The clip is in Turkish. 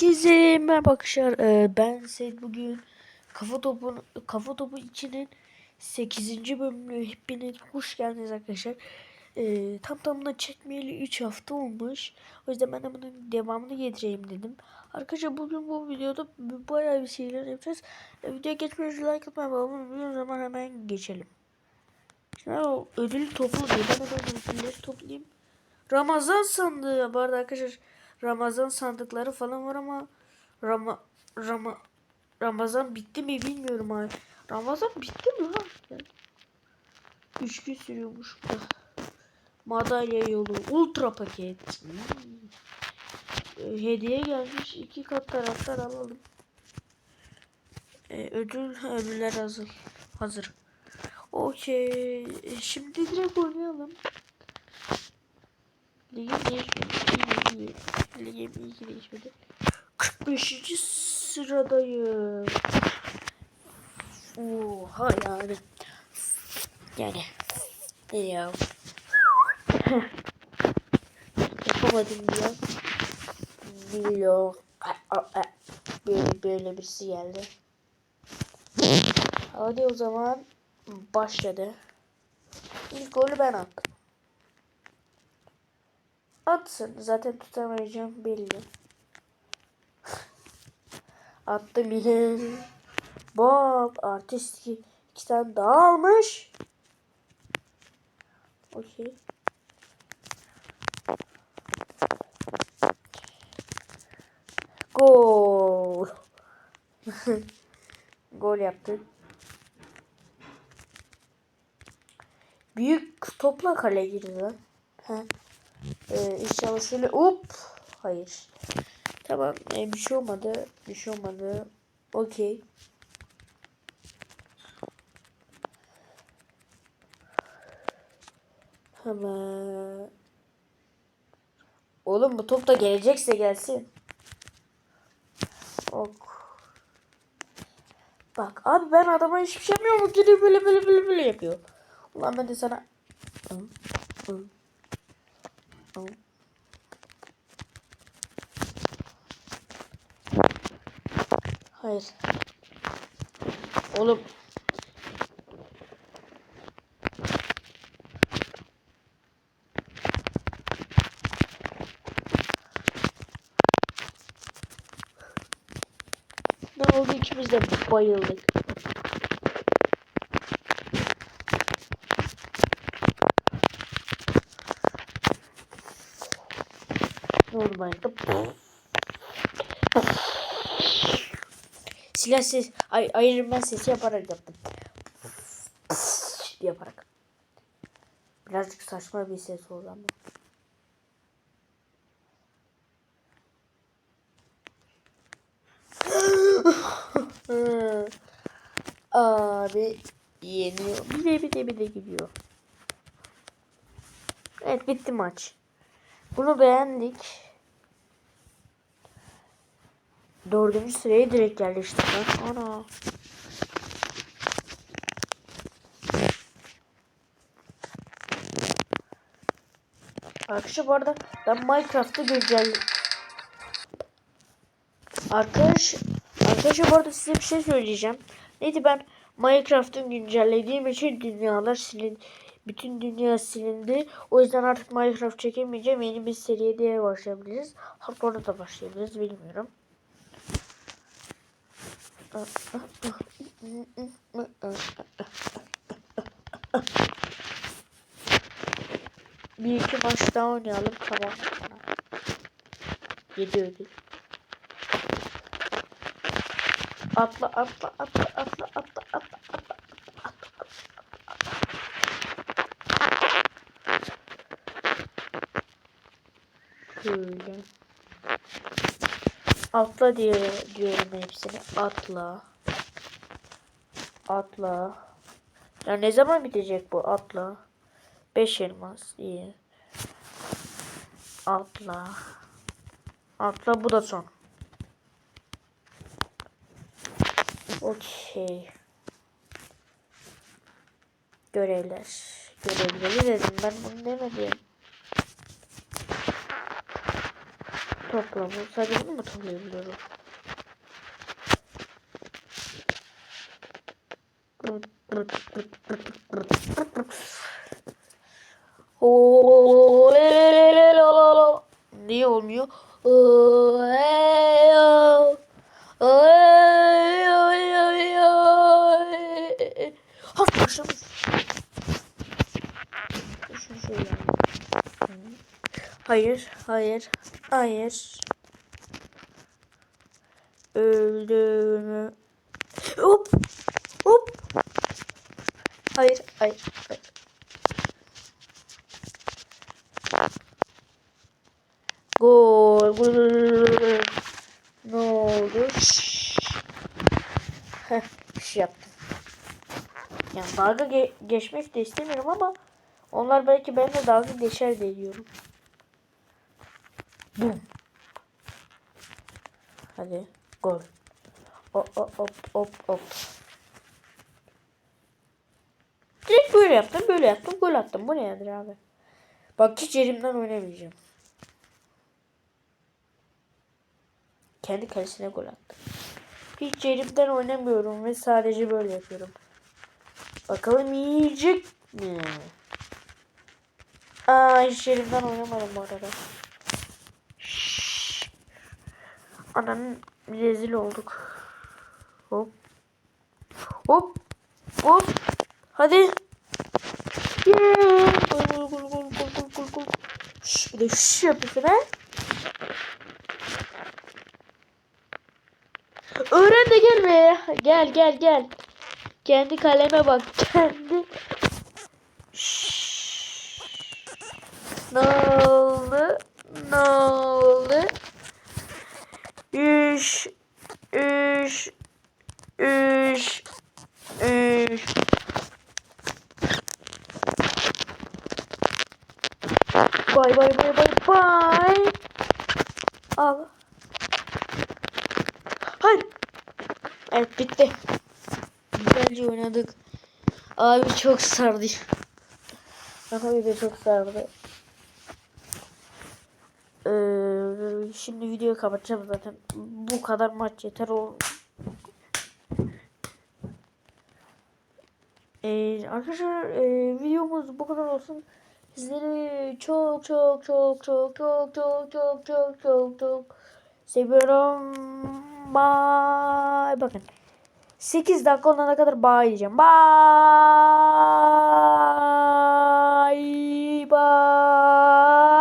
Herkese merhaba arkadaşlar. Ee, ben Seyit bugün Kafa Topu Kafa Topu 2'nin 8. bölümüne hepiniz hoş geldiniz arkadaşlar. Ee, tam tamına çekmeyeli 3 hafta olmuş. O yüzden ben de bunun devamını getireyim dedim. Arkadaşlar bugün bu videoda bayağı bir şeyler yapacağız. Ee, videoya geçmeden önce like atmayı abone o zaman hemen geçelim. Şimdi o ödül toplayayım. Ben hemen ödülleri. Ramazan sandığı bu arada arkadaşlar Ramazan sandıkları falan var ama Rama, Rama, Ramazan bitti mi bilmiyorum abi. Ramazan bitti mi lan? 3 gün sürüyormuş bu. Madalya yolu ultra paket. Hmm. Hediye gelmiş. iki kat taraftar alalım. Ee, ödül ödüller hazır. Hazır. Okey. Şimdi direkt oynayalım. Ligin değişmedi. Ligim iyi ki değişmedi. 45. sıradayım. Oha yani. Yani. Ne ya. Yapamadım ya. Milyon. Böyle, böyle birisi geldi. Hadi o zaman başladı. İlk golü ben attım. Atsın. Zaten tutamayacağım belli. Attım yine. Bob artist iki, iki tane daha almış. Okey. Gol. Gol yaptık. Büyük topla kale girdi lan. Ee, inşallah şöyle hop. Hayır. Tamam ee, bir şey olmadı. Bir şey olmadı. Okey. Hemen. Oğlum bu top da gelecekse gelsin. Ok. Bak abi ben adama hiçbir şey yapmıyorum. Geliyor böyle böyle böyle böyle yapıyor. Ulan ben de sana... Hı, hı. Hayır. Oğlum. Ne oldu ikimiz de bayıldık. Bayıldım? Silah ses, ay, Iron Man sesi yaparak yaptım. yaparak. Birazcık saçma bir ses oldu ama. Abi yeniyor. Bir de bir de bir de gidiyor. Evet bitti maç. Bunu beğendik. Dördüncü sıraya direkt yerleştik lan. Ana. Arkadaşlar bu arada ben Minecraft'ı güncel Arkadaş Arkadaşlar bu arada size bir şey söyleyeceğim. Neydi ben Minecraft'ın güncellediğim için dünyalar silin bütün dünya silindi. O yüzden artık Minecraft çekemeyeceğim. Yeni bir seriye diye başlayabiliriz. Hardcore'da da başlayabiliriz bilmiyorum. Bir iki maç daha oynayalım tamam. Yedi ödül. Atla atla atla atla atla. Şöyle. Atla diye diyorum hepsini. Atla. Atla. Ya ne zaman bitecek bu atla? 5 elmas. iyi. Atla. Atla bu da son. Okey. Görevler. Görevleri dedim ben bunu demedim. topla. Bu sadece bunu mu toplayabiliyorum? Niye olmuyor? Oh. Hayır, hayır, hayır. Öldüğünü. Hop, hop. Hayır, hayır, hayır. Gol. Ne oldu? Heh, bir şey yaptım. Yani dalga ge- geçmek de istemiyorum ama onlar belki benimle dalga geçer diye diyorum. Bum. Hadi gol. Hop hop hop hop hop. Direkt böyle yaptım, böyle yaptım, gol attım. Bu nedir abi? Bak hiç yerimden oynamayacağım. Kendi kalesine gol attım. Hiç yerimden oynamıyorum ve sadece böyle yapıyorum. Bakalım yiyecek mi? Aa hiç yerimden oynamadım bu arada. Ananın rezil olduk. Hop. Hop. Hop. Hadi. Yeah. Gol gol gol gol gol gol gol. Şş, şş yapıyorsun ha. Öğren de gel be. Gel gel gel. Kendi kaleme bak. Kendi. Şşş. Ne oldu? Ne oldu? Üş. Üş. Üş. Üş. Bay bay bay bay bay. Al. Hayır. Evet bitti. Güzelce oynadık. Abi çok sardı. Abi de çok sardı. Ee, şimdi videoyu kapatacağım zaten. Bu kadar maç yeter o. Ee, arkadaşlar e, videomuz bu kadar olsun. Sizleri çok çok çok çok çok çok çok çok çok çok seviyorum. Bye. Bakın. 8 dakika olana kadar bye diyeceğim. Bye. Bye.